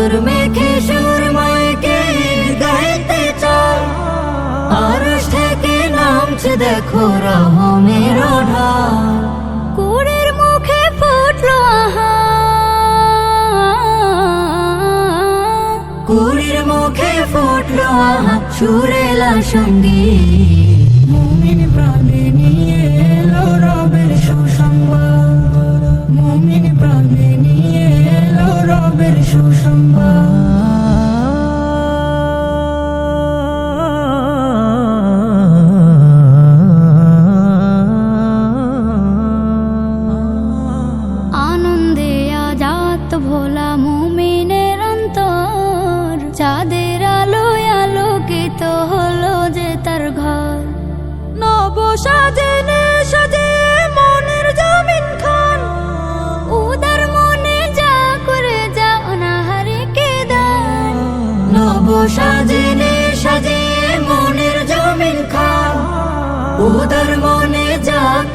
আদর মেখে সুরময়কে গাইতে চল আর থেকে নামছে দেখো রহমের ঢাল। কুড়ের মুখে ফুটলো আহা। কুড়ির মুখে ফুটলো সুরেলা সঙ্গী মুমিন প্রাণে নিয়ে এলো রবের সুসংবাদ। মুমিন প্রাণে নিয়ে আজাত ভোলা মুমিনের অন্তর। চাঁদের আলোয় আলোকিত হলো যে তার ঘর। নব সাজে রব সাজিনে সাজে মনের জমিন খা উদার মনে যাক